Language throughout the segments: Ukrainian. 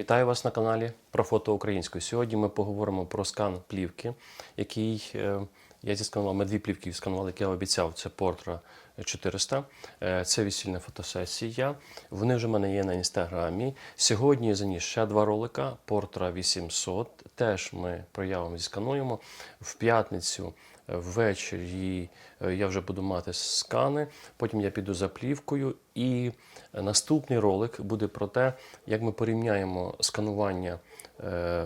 Вітаю вас на каналі про фото українською. Сьогодні ми поговоримо про скан плівки, який е, я зісканував. Ми дві плівки сканували, як я обіцяв. Це Portra 400. Е, Це весільна фотосесія. Вони вже в мене є на інстаграмі. Сьогодні я заніс ще два ролика Portra 800. Теж ми проявимо зіскануємо. В п'ятницю ввечері е, я вже буду мати скани. Потім я піду за плівкою. І наступний ролик буде про те, як ми порівняємо сканування е,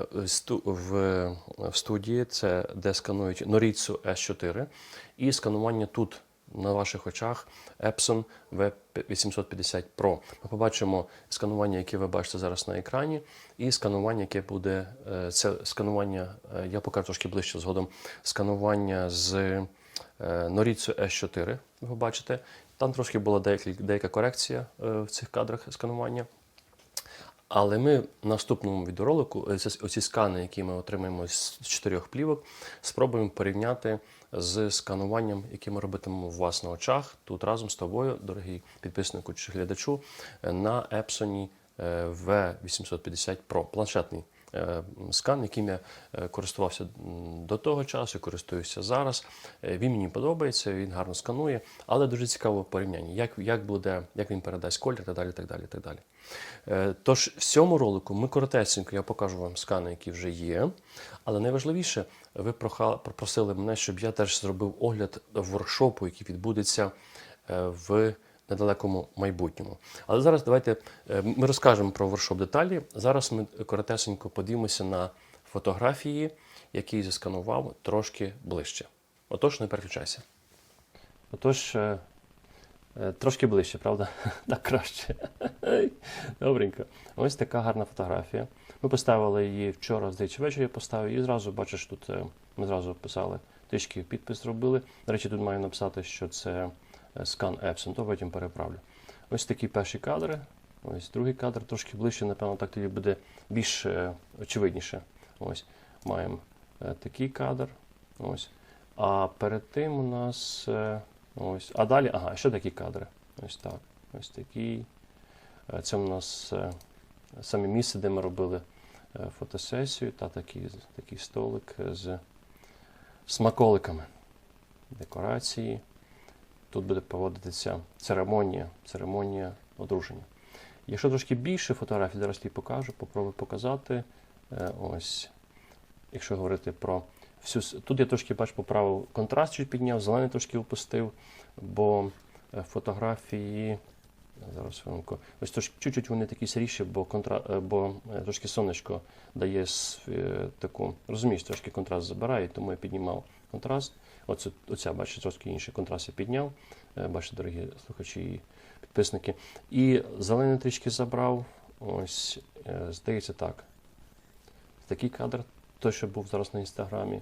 в, студії, це де сканують Noritsu S4, і сканування тут на ваших очах Epson V850 Pro. Ми побачимо сканування, яке ви бачите зараз на екрані, і сканування, яке буде е, це сканування, е, я покажу трошки ближче згодом. Сканування з е, S4, ви бачите. Там трошки була деяка, корекція е, в цих кадрах сканування. Але ми в наступному відеоролику оці скани, які ми отримаємо з чотирьох плівок, спробуємо порівняти з скануванням, яке ми робитимемо вас на очах, тут разом з тобою, дорогий підписнику чи глядачу, на Epson е, V850 Pro, планшетний скан, яким я е, користувався до того часу, користуюся зараз. Е, Він мені подобається, він гарно сканує, але дуже цікаво порівняння, як, як, буде, як він передасть колір так далі. Так далі, так далі. Е, Тож в цьому ролику ми коротесенько, я покажу вам скани, які вже є. Але найважливіше, ви попросили мене, щоб я теж зробив огляд воркшопу, який відбудеться е, в недалекому майбутньому. Але зараз давайте е, ми розкажемо про воркшоп деталі. Зараз ми коротесенько подивимося на фотографії, які засканував трошки ближче. Отож, не переключайся. Отож, е, е, трошки ближче, правда? Так краще. Добренько. Ось така гарна фотографія. Ми поставили її вчора, здається, ввечері я поставив, і зразу бачиш, тут ми зразу писали, трішки підпис зробили. До речі, тут маю написати, що це скан Epson, то потім переправлю. Ось такі перші кадри. Ось другий кадр трошки ближче, напевно, так тоді буде більш е, очевидніше. Ось маємо е, такий кадр. Ось. А перед тим у нас е, ось. А далі, ага, ще такі кадри. Ось так. Ось такий. Е, Це у нас саме місце, де ми робили фотосесію, та такий, такий столик з смаколиками, декорації. Тут буде проводитися церемонія, церемонія одруження. Якщо трошки більше фотографій, зараз тобі покажу, попробую показати. Е, Ось, якщо говорити про всю. Тут я трошки бач, поправив контраст, чуть підняв, зелений трошки опустив, бо е, фотографії. Зараз хвилинку. Ось тож чуть-чуть вони такі сиріші, бо контра... е, бо е, трошки сонечко дає е, таку, розумієш, трошки контраст забирає, тому я піднімав контраст. Оце, оця, бачите, трошки інший контраст я підняв. Бачите, дорогі слухачі і підписники. І зелений трішки забрав. Ось, здається, так. Такий кадр, той, що був зараз на інстаграмі.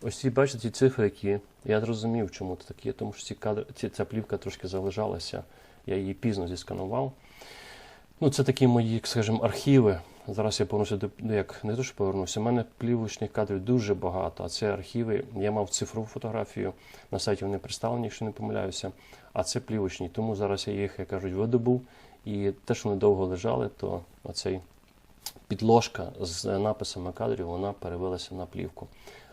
Ось ці, бачите, ці цифри, які я зрозумів, чому це такі, тому що ці кадри, ця плівка трошки залежалася. Я її пізно зісканував. Ну, це такі мої, скажімо, архіви. Зараз я повернуся до ну, як не то, що повернуся. У мене плівочних кадрів дуже багато, а це архіви. Я мав цифрову фотографію, на сайті вони представлені, якщо не помиляюся. А це плівочні. Тому зараз я їх, як кажуть, видобув. І те, що вони довго лежали, то оцей підложка з написами кадрів, вона перевелася на плівку.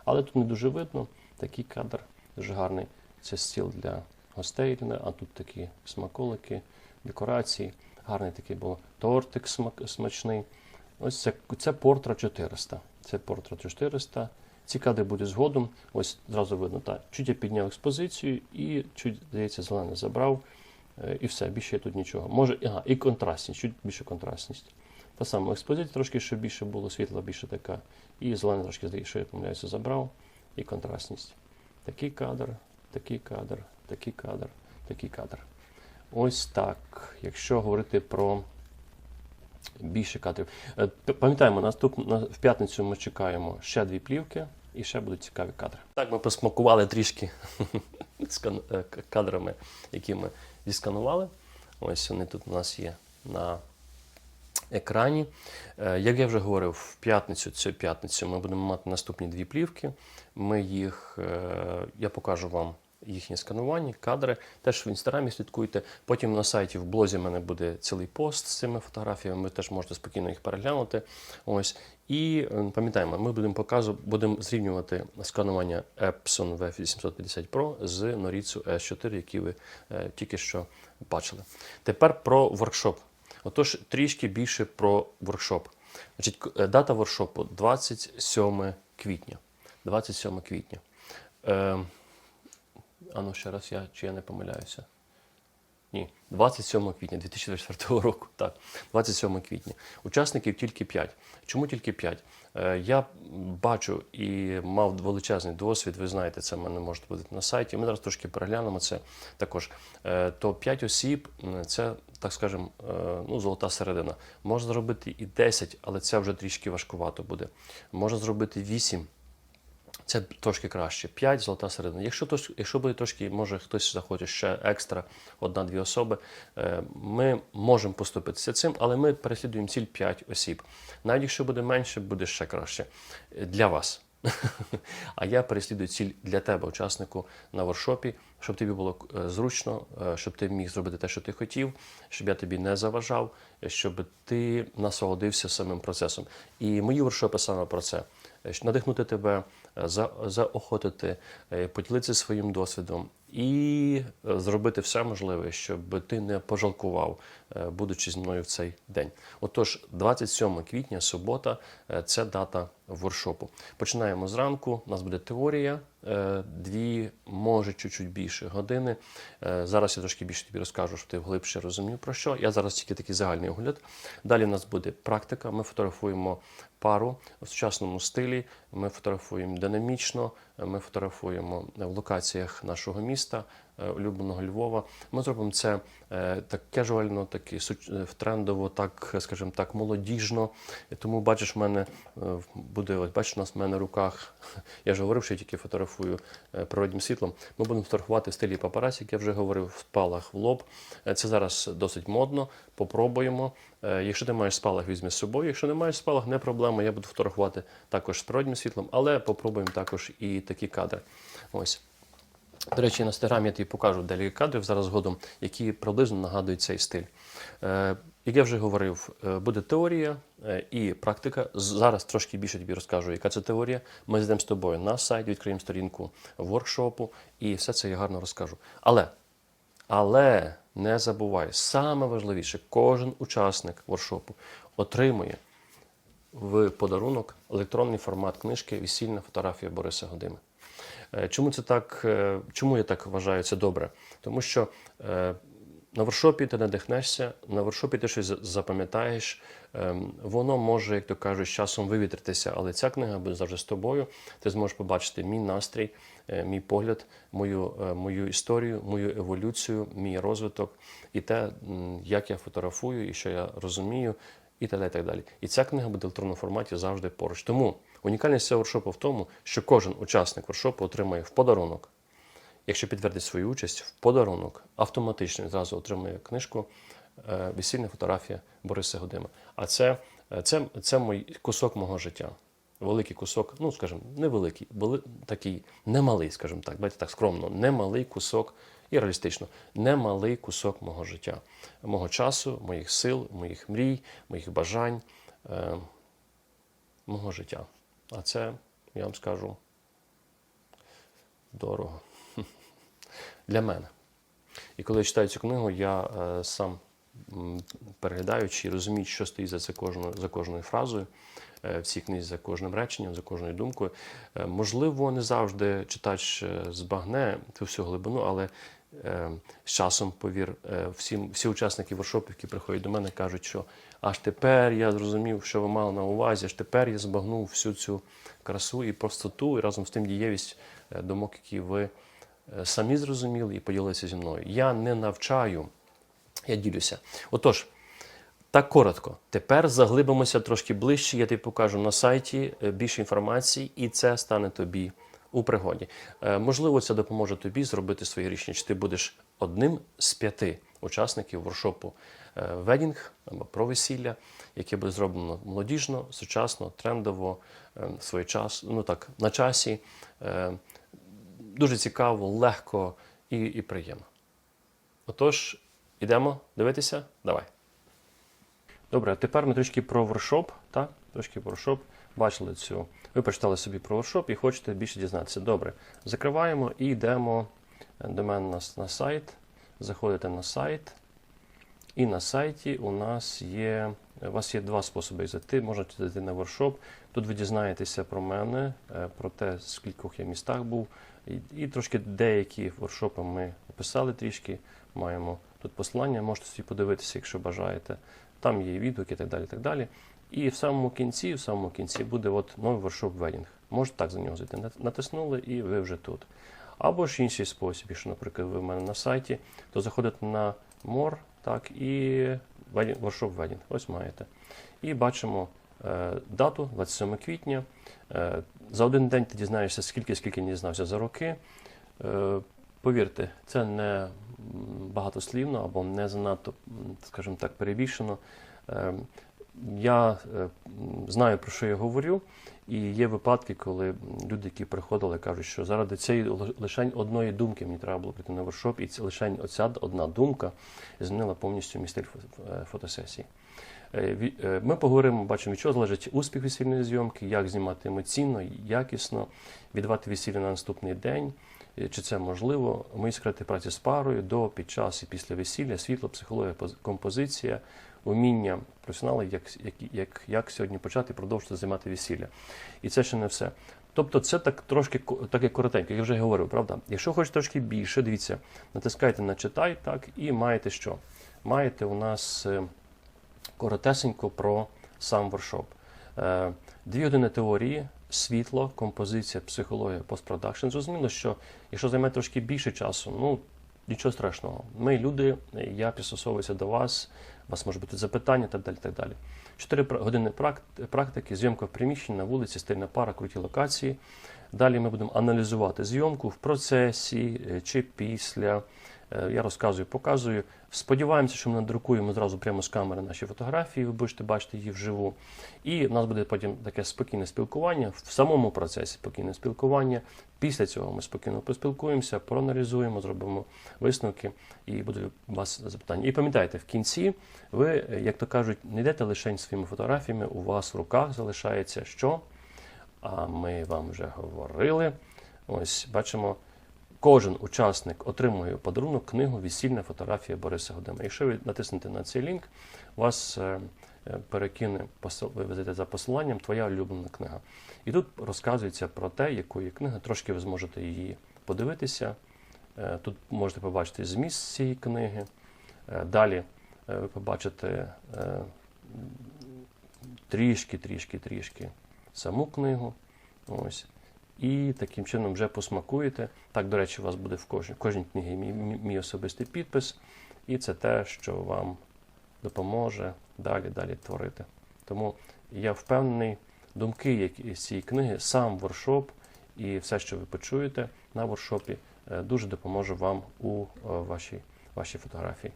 Але тут не дуже видно. Такий кадр дуже гарний. Це стіл для гостей, а тут такі смаколики, декорації. Гарний такий був тортик смачний. Ось це, це Портра 400. Це Портра 400. Ці кадри будуть згодом. Ось зразу видно, так. Чуть я підняв експозицію і чуть, здається, зелене забрав. Е, І все, більше я тут нічого. Може, ага, і контрастність, чуть більше контрастність. Та сама експозиція трошки, щоб більше було світла, більше така. І зелене трошки, здається, що я помиляюся, забрав. І контрастність. Такий кадр, такий кадр, такий кадр, такий кадр. Ось так. Якщо говорити про більше кадрів. Е, Пам'ятаємо, наступ, на, в п'ятницю ми чекаємо ще дві плівки і ще будуть цікаві кадри. Так, ми посмакували трішки е, кадрами, які ми зісканували. Ось вони тут у нас є на екрані. Е, Як я вже говорив, в п'ятницю, цю п'ятницю ми будемо мати наступні дві плівки. Ми їх, е, я покажу вам їхні сканування, кадри. Теж в інстаграмі слідкуйте. Потім на сайті в блозі в мене буде цілий пост з цими фотографіями. Ви теж можете спокійно їх переглянути. Ось. І е, пам'ятаємо, ми будемо показу, будемо зрівнювати сканування Epson V850 Pro з Noritsu S4, які ви тільки що бачили. Тепер про воркшоп. Отож, трішки більше про воркшоп. Значить, е, дата воркшопу 27 квітня. 27 квітня. Е, а ну ще раз, я, чи я не помиляюся. Ні, 27 квітня 2024 року. Так, 27 квітня. Учасників тільки 5. Чому тільки 5? Е, я бачу і мав величезний досвід. Ви знаєте, це в мене може бути на сайті. Ми зараз трошки переглянемо це також. Е, то 5 осіб це, так скажемо, е, ну, золота середина. Можна зробити і 10, але це вже трішки важкувато буде. Можна зробити 8. Це трошки краще. 5 золота середина. Якщо, тож, якщо буде трошки, може хтось захоче ще екстра, одна-дві особи, е, ми можемо поступитися цим, але ми переслідуємо ціль 5 осіб. Навіть якщо буде менше, буде ще краще для вас. А я переслідую ціль для тебе, учаснику на воршопі, щоб тобі було е, зручно, е, щоб ти міг зробити те, що ти хотів, щоб я тобі не заважав, щоб ти насолодився самим процесом. І мої воршопи саме про це. Е, Надихнути тебе, е, за- заохотити, е, поділитися своїм досвідом і зробити все можливе, щоб ти не пожалкував, будучи зі мною в цей день. Отож, 27 квітня, субота, це дата воршопу. Починаємо зранку. У нас буде теорія, е, дві, може, чуть-чуть більше години. Е, Зараз я трошки більше тобі розкажу, щоб ти глибше розумів про що. Я зараз тільки такий загальний огляд. Далі у нас буде практика. Ми фотографуємо пару в сучасному стилі. Ми фотографуємо динамічно, ми фотографуємо в локаціях нашого міста, улюбленого Львова. Ми зробимо це е, так кежуально, так і е, трендово, так, скажімо так, молодіжно. Тому бачиш, в мене е, буде, бачиш, у нас в мене в руках. Я вже говорив, що я тільки фотографую е, природнім світлом. Ми будемо фотографувати в стилі папараці, як я вже говорив, в спалах в лоб. Е, Це зараз досить модно. Попробуємо. Е, Якщо ти маєш спалах, візьми з собою. Якщо не маєш спалах, не проблема. Я буду фотографувати також з природнім світлом, але попробуємо також і такі кадри. Ось. До речі, на інстаграмі я тобі покажу декілька кадрів зараз згодом, які приблизно нагадують цей стиль. Е, як я вже говорив, е, буде теорія е, і практика. Зараз трошки більше тобі розкажу, яка це теорія. Ми зайдемо з тобою на сайт, відкриємо сторінку воркшопу і все це я гарно розкажу. Але, але не забувай, саме важливіше, кожен учасник воркшопу отримує в подарунок електронний формат книжки Весільна фотографія Бориса Годими. Е, Чому це так? е, Чому я так вважаю це добре? Тому що е, на воршопі ти надихнешся, на воршопі ти щось запам'ятаєш. ем, Воно може, як то кажуть, з часом вивітритися, але ця книга буде завжди з тобою. Ти зможеш побачити мій настрій, мій погляд, мою, мою історію, мою еволюцію, мій розвиток і те, як я фотографую і що я розумію, і так далі. І, так далі. і ця книга буде в електронному форматі завжди поруч. Тому унікальність цього воршопу в тому, що кожен учасник воршопу отримає в подарунок якщо підтвердить свою участь в подарунок, автоматично відразу отримує книжку е, Весільна фотографія Бориса Годима. А це, е, це, це мій кусок мого життя. Великий кусок, ну скажімо, невеликий, вели, такий немалий, скажімо так, давайте так скромно, немалий кусок і реалістично, немалий кусок мого життя, мого часу, моїх сил, моїх мрій, моїх бажань, е, мого життя. А це, я вам скажу, дорого для мене. І коли я читаю цю книгу, я е, сам переглядаючи і розумію, що стоїть за, це кожною, за кожною фразою е, в цій книзі, за кожним реченням, за кожною думкою. Е, можливо, не завжди читач е, збагне цю всю глибину, але з часом, повір, е, всі, всі учасники які приходять до мене, кажуть, що аж тепер я зрозумів, що ви мали на увазі, аж тепер я збагнув всю цю красу і простоту, і разом з тим дієвість е, думок, які ви е, самі зрозуміли і поділилися зі мною. Я не навчаю, я ділюся. Отож, так коротко. Тепер заглибимося трошки ближче. Я тобі покажу на сайті е, більше інформації, і це стане тобі у пригоді. Е, Можливо, це допоможе тобі зробити своє рішення, чи ти будеш одним з п'яти учасників воршопу е, Ведінг або про весілля, яке буде зроблено молодіжно, сучасно, трендово, е, своєчас, ну так, на часі. дуже цікаво, легко і, і приємно. Отож, ідемо дивитися? Давай. Добре, тепер ми трішки про воршоп, так? Трошки про воршоп. Бачили цю. Ви прочитали собі про воршоп і хочете більше дізнатися. Добре. Закриваємо і йдемо е, до мене на, на сайт. Заходите на сайт. І на сайті у нас є. У вас є два способи зайти. Можете зайти на воршоп. Тут ви дізнаєтеся про мене, е, про те, скількох я містах був. І, трошки деякі воршопи ми описали трішки. Маємо тут посилання, можете собі подивитися, якщо бажаєте. Там є відгуки і так далі. Так далі. І в самому кінці, в самому кінці буде от новий воршоп ведінг. Можете так за нього зайти. Натиснули і ви вже тут. Або ж інший спосіб, якщо, наприклад, ви в мене на сайті, то заходите на More, так, і воршоп ведінг. Ось маєте. І бачимо е, дату 27 квітня. Е, за один день ти дізнаєшся, скільки, скільки не дізнався за роки. Е, повірте, це не багатослівно або не занадто, скажімо так, перебільшено. Я е, знаю, про що я говорю, і є випадки, коли люди, які приходили, кажуть, що заради цієї л- лишень одної думки мені треба було прийти на воршоп, і лишень оця одна думка змінила повністю мій стиль е, фотосесії. Е, Ми поговоримо, бачимо, від чого залежить успіх весільної зйомки, як знімати емоційно, якісно, віддавати весілля на наступний день, чи це можливо. Мої секрети праці з парою до, під час і після весілля, світло, психологія, композиція, уміння професіонала, як, як, як, як сьогодні почати і продовжити займати весілля. І це ще не все. Тобто це так трошки таке коротенько, як я вже говорив, правда? Якщо хочете трошки більше, дивіться, натискайте на читай, так, і маєте що? Маєте у нас е, коротесенько про сам воршоп. Е, Дві години теорії, світло, композиція, психологія, постпродакшн. Зрозуміло, що якщо займе трошки більше часу, ну нічого страшного. Ми люди, я пристосовуюся до вас, у вас може бути запитання, так далі. так далі. Чотири години практики, зйомка в приміщенні на вулиці, стильна пара, круті локації. Далі ми будемо аналізувати зйомку в процесі е, чи після. Е, Я розказую, показую. Сподіваємося, що ми надрукуємо зразу прямо з камери наші фотографії, ви будете бачити її вживу. І в нас буде потім таке спокійне спілкування в самому процесі спокійне спілкування. Після цього ми спокійно поспілкуємося, проаналізуємо, зробимо висновки і буде у вас запитання. І пам'ятайте, в кінці ви, як то кажуть, не йдете лише своїми фотографіями, у вас в руках залишається що? А ми вам вже говорили. Ось бачимо, кожен учасник отримує у подарунок книгу Весільна фотографія Бориса Годима. Якщо ви натиснете на цей лінк, вас е, е, перекине ви за посиланням Твоя улюблена книга. І тут розказується про те, якої книги. Трошки ви зможете її подивитися. Е, Тут можете побачити зміст цієї книги. Далі ви побачите трішки, трішки, трішки саму книгу. Ось. І таким чином вже посмакуєте. Так, до речі, у вас буде в кожній, кожній книгі мій, мій- мій особистий підпис. І це те, що вам допоможе далі, далі творити. Тому я впевнений, думки які з цієї книги, сам воршоп і все, що ви почуєте на воршопі, е, дуже допоможе вам у е, вашій, вашій фотографії.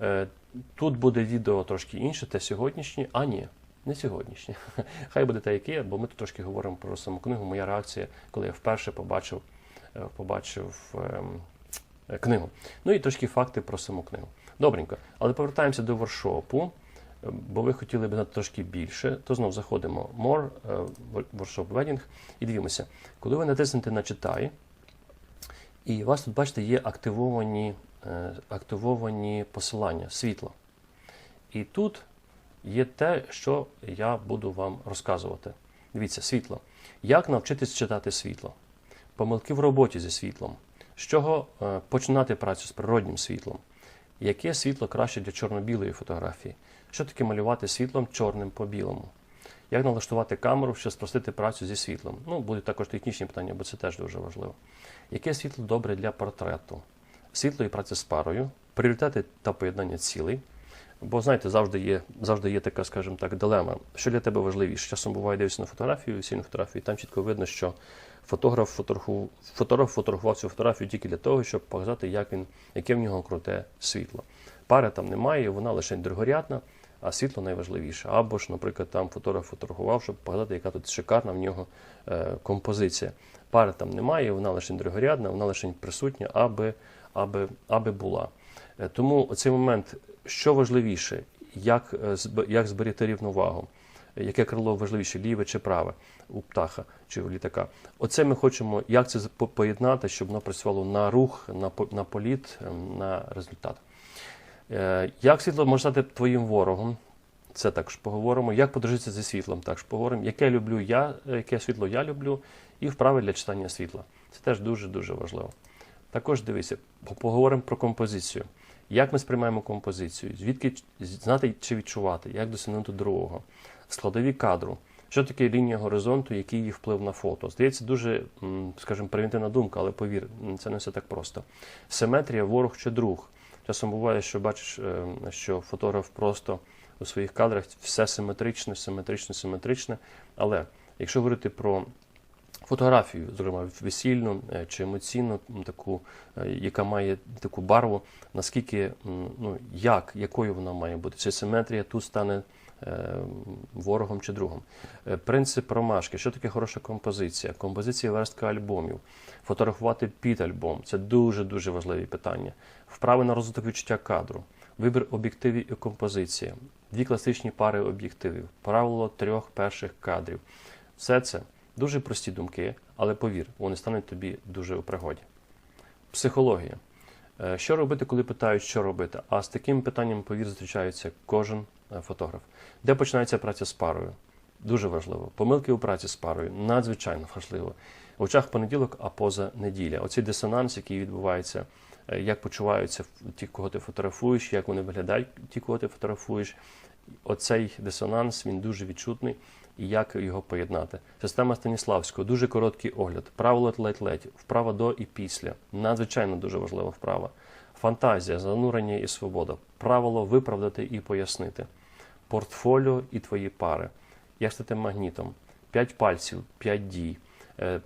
Е, Тут буде відео трошки інше, те сьогоднішнє, а ні, не сьогоднішнє. Хай буде те, яке бо ми тут трошки говоримо про саму книгу. Моя реакція, коли я вперше побачив, е, побачив ем, е, книгу. Ну і трошки факти про саму книгу. Добренько. Але повертаємося до воршопу, е, бо ви хотіли б знати трошки більше. То знов заходимо More, Workshop Wedding і дивимося. Коли ви натиснете на читай, і у вас тут, бачите, є активовані, активовані посилання, світло. І тут є те, що я буду вам розказувати. Дивіться, світло. Як навчитись читати світло? Помилки в роботі зі світлом. З чого е, починати працю з природнім світлом? Яке світло краще для чорно-білої фотографії? Що таке малювати світлом чорним по білому? Як налаштувати камеру, щоб спростити працю зі світлом? Ну, будуть також технічні питання, бо це теж дуже важливо. Яке світло добре для портрету? Світло і праця з парою, пріоритети та поєднання цілей. Бо знаєте, завжди є, завжди є така, скажімо так, дилема. Що для тебе важливіше? Часом буває дивишся на фотографію, весільну фотографію, і там чітко видно, що фотограф фотографував, фотограф фотографував цю фотографію тільки для того, щоб показати, як він, яке в нього круте світло. Пари там немає, вона лише другорядна. а світло найважливіше. Або ж, наприклад, там фотограф фотографував, щоб показати, яка тут шикарна в нього е, композиція. Пари там немає, вона лише другорядна, вона лише присутня, аби, аби, аби була. Е, Тому цей момент, що важливіше, як, е, як зберегти рівновагу, яке крило важливіше, ліве чи праве у птаха чи у літака. Оце ми хочемо, як це по- поєднати, щоб воно працювало на рух, на, на політ, ем, на результат. Е, Як світло може стати твоїм ворогом? Це також поговоримо. Як подружитися зі світлом? Також поговоримо. Яке люблю я, яке світло я люблю, і вправи для читання світла. Це теж дуже-дуже важливо. Також дивися, поговоримо про композицію. Як ми сприймаємо композицію? Звідки знати чи відчувати, як досягнути другого? Складові кадру. Що таке лінія горизонту, який її вплив на фото? Здається, дуже, скажімо, примітивна думка, але повір, це не все так просто. Симетрія, ворог чи друг. Часом буває, що бачиш, е, що фотограф просто у своїх кадрах все симетричне, симетричне, симетричне. Але якщо говорити про фотографію, зокрема весільну е, чи емоційну, таку, е, яка має таку барву, наскільки ну як, якою вона має бути? Чи симетрія тут стане е, ворогом чи другом? Принцип ромашки. Що таке хороша композиція? Композиція верстка альбомів. Фотографувати під альбом це дуже дуже важливі питання. Вправи на розвиток відчуття кадру, вибір об'єктивів і композиція, дві класичні пари об'єктивів, правило трьох перших кадрів. Все це дуже прості думки, але повір, вони стануть тобі дуже у пригоді. Психологія. Е, Що робити, коли питають, що робити? А з таким питанням, повір, зустрічається кожен е, фотограф. Де починається праця з парою? Дуже важливо. Помилки у праці з парою надзвичайно важливо. В очах понеділок, а поза неділя. Оцей дисонанс, який відбувається, е, як почуваються ті, кого ти фотографуєш, як вони виглядають, ті, кого ти фотографуєш. Оцей дисонанс він дуже відчутний. І як його поєднати? Система Станіславського, дуже короткий огляд, правило ледь-ледь, вправа до і після. Надзвичайно дуже важлива вправа. Фантазія, занурення і свобода. Правило виправдати і пояснити. Портфоліо і твої пари. Як стати магнітом? П'ять пальців, п'ять дій. Е,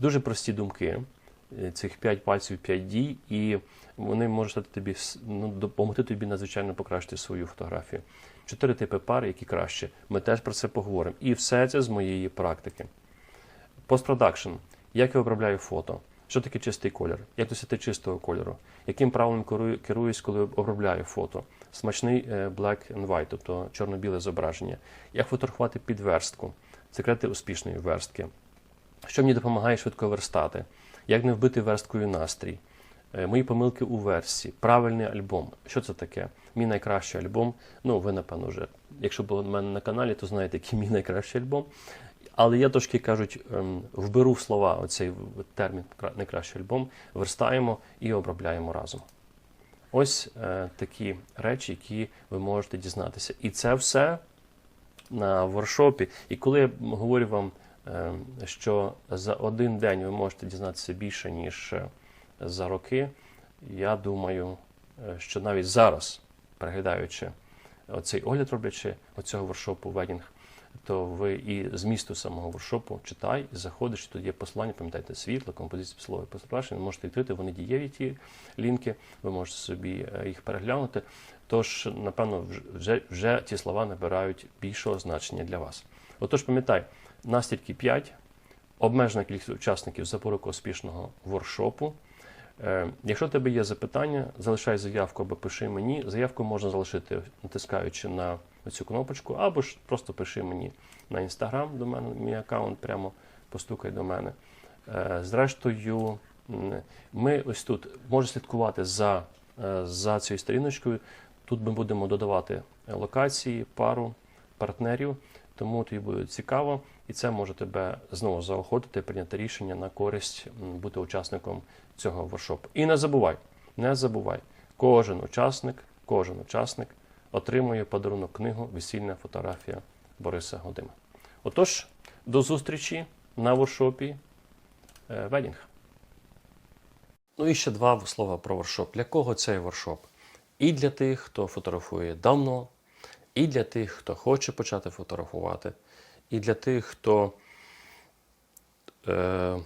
Дуже прості думки. Е, Цих п'ять пальців, п'ять дій, і вони можуть стати тобі ну, допомогти тобі надзвичайно покращити свою фотографію. Чотири типи пари, які краще. Ми теж про це поговоримо. І все це з моєї практики. Постпродакшн. Як я обробляю фото? Що таке чистий колір? Як досягти чистого кольору? Яким правилом керуюсь, коли обробляю фото? Смачний е, black and white, тобто чорно-біле зображення. Як фотографувати під верстку? Секрети успішної верстки. Що мені допомагає швидко верстати? Як не вбити версткою настрій? Е, Мої помилки у версії, правильний альбом. Що це таке? Мій найкращий альбом. Ну, ви, напевно, вже, якщо були в мене на каналі, то знаєте, який мій найкращий альбом. Але я трошки кажуть, ем, вберу слова оцей термін «кра- найкращий альбом, верстаємо і обробляємо разом. Ось е, такі речі, які ви можете дізнатися. І це все на воршопі. І коли я говорю вам, е, що за один день ви можете дізнатися більше, ніж е, за роки, я думаю, е, що навіть зараз, переглядаючи оцей огляд, роблячи оцього воршопу ведінг, то ви і змісту самого воршопу читай, і заходиш, тут є посилання, пам'ятайте, світло, композиція слова і позапрощення, можете відкрити, вони дієві ті лінки, ви можете собі е, їх переглянути. Тож, напевно, вже, вже ті слова набирають більшого значення для вас. Отож, пам'ятай, нас тільки 5, обмежена кількість учасників запорука успішного воршопу. Е, Якщо у тебе є запитання, залишай заявку або пиши мені. Заявку можна залишити, натискаючи на цю кнопочку, або ж просто пиши мені на інстаграм до мене, мій аккаунт, прямо постукай до мене. Е, Зрештою, ми ось тут можете слідкувати за, е, за цією сторіночкою. Тут ми будемо додавати локації, пару партнерів, тому тобі буде цікаво, і це може тебе знову заохотити, прийняти рішення на користь бути учасником цього воршопу. І не забувай, не забувай, кожен учасник, кожен учасник отримує подарунок книгу Весільна фотографія Бориса Годима. Отож, до зустрічі на воршопі е, Ведінг. Ну і ще два слова про воршоп. Для кого цей воршоп? І для тих, хто фотографує давно, і для тих, хто хоче почати фотографувати, і для тих, хто е,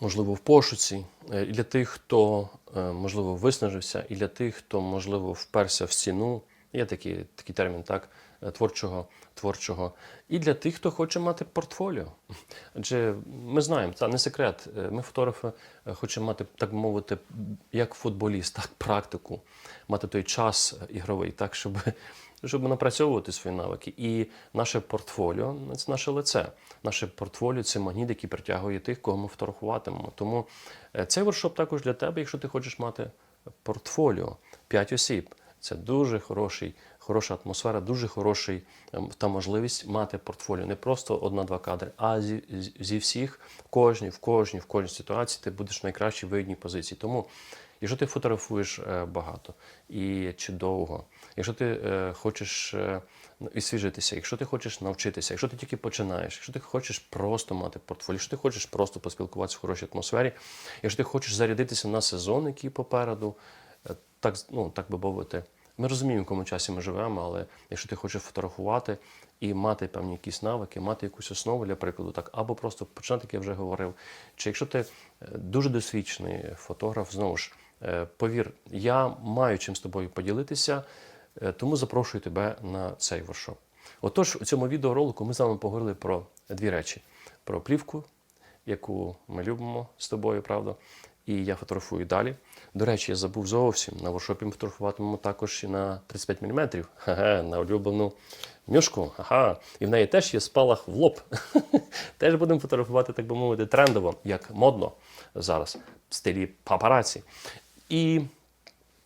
можливо, в пошуці, е, і для тих, хто, е, можливо, виснажився, і для тих, хто, можливо, вперся в стіну. Є такий, такий термін, так, творчого, творчого. І для тих, хто хоче мати портфоліо. Адже ми знаємо, це не секрет. е, Ми, фотографи, е, хочемо мати, так мовити, як футболіст, так, практику, мати той час е, ігровий, так, щоб, щоб напрацьовувати свої навики. І наше портфоліо це наше лице. Наше портфоліо це магніт, який притягує тих, кого ми фотографуватимемо. Тому е, цей воркшоп також для тебе, якщо ти хочеш мати портфоліо, 5 осіб. Це дуже хороший, хороша атмосфера, дуже хороший ем, та можливість мати портфоліо. Не просто одна-два кадри, а зі, зі- всіх, в кожній, в кожній, в кожній ситуації ти будеш в найкращій вигідній позиції. Тому, якщо ти фотографуєш е, багато і чи довго, якщо ти е, хочеш е, і свіжитися, якщо ти хочеш навчитися, якщо ти тільки починаєш, якщо ти хочеш просто мати портфоліо, якщо ти хочеш просто поспілкуватися в хорошій атмосфері, якщо ти хочеш зарядитися на сезон, який попереду, так, ну, так би мовити, ми розуміємо, в якому часі ми живемо, але якщо ти хочеш фотографувати і мати певні якісь навики, мати якусь основу для прикладу, так, або просто починати, як я вже говорив, чи якщо ти е, дуже досвідчений фотограф, знову ж, е, повір, я маю чим з тобою поділитися, е, тому запрошую тебе на цей воркшоп. Отож, у цьому відеоролику ми з вами поговорили про дві речі: про плівку, яку ми любимо з тобою, правда. І я фотографую далі. До речі, я забув зовсім. На воршопі ми фотографуватимемо також і на 35 мм. Ха-ха, на улюблену мюшку. Ага. І в неї теж є спалах в лоб. теж будемо фотографувати, так би мовити, трендово, як модно зараз, в стилі папараці. І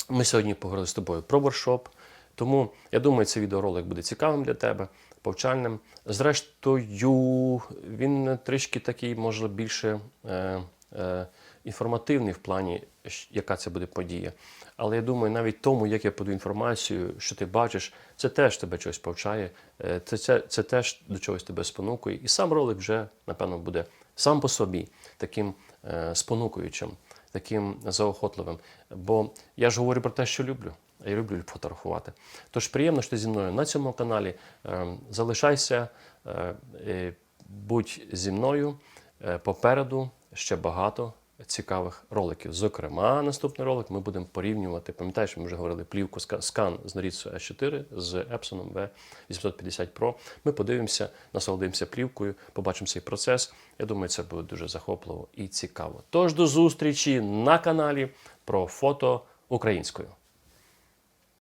ми сьогодні поговорили з тобою про воркшоп. Тому я думаю, цей відеоролик буде цікавим для тебе, повчальним. Зрештою, він трішки такий, може, більше е, е, інформативний в плані, яка це буде подія. Але я думаю, навіть тому, як я подаю інформацію, що ти бачиш, це теж тебе чогось повчає, е, це, це, це теж до чогось тебе спонукує. І сам ролик вже, напевно, буде сам по собі таким е, спонукуючим таким заохотливим. Бо я ж говорю про те, що люблю. Я люблю фотографувати. Тож приємно, що ти зі мною на цьому каналі. Ем, Залишайся, е, е, будь зі мною. Е, Попереду ще багато цікавих роликів. Зокрема, наступний ролик ми будемо порівнювати. Пам'ятаєш, ми вже говорили плівку ска- скан з Noritsu S4 з Epson V850 Pro. Ми подивимося, насолодимося плівкою, побачимо цей процес. Я думаю, це буде дуже захопливо і цікаво. Тож до зустрічі на каналі про фото українською.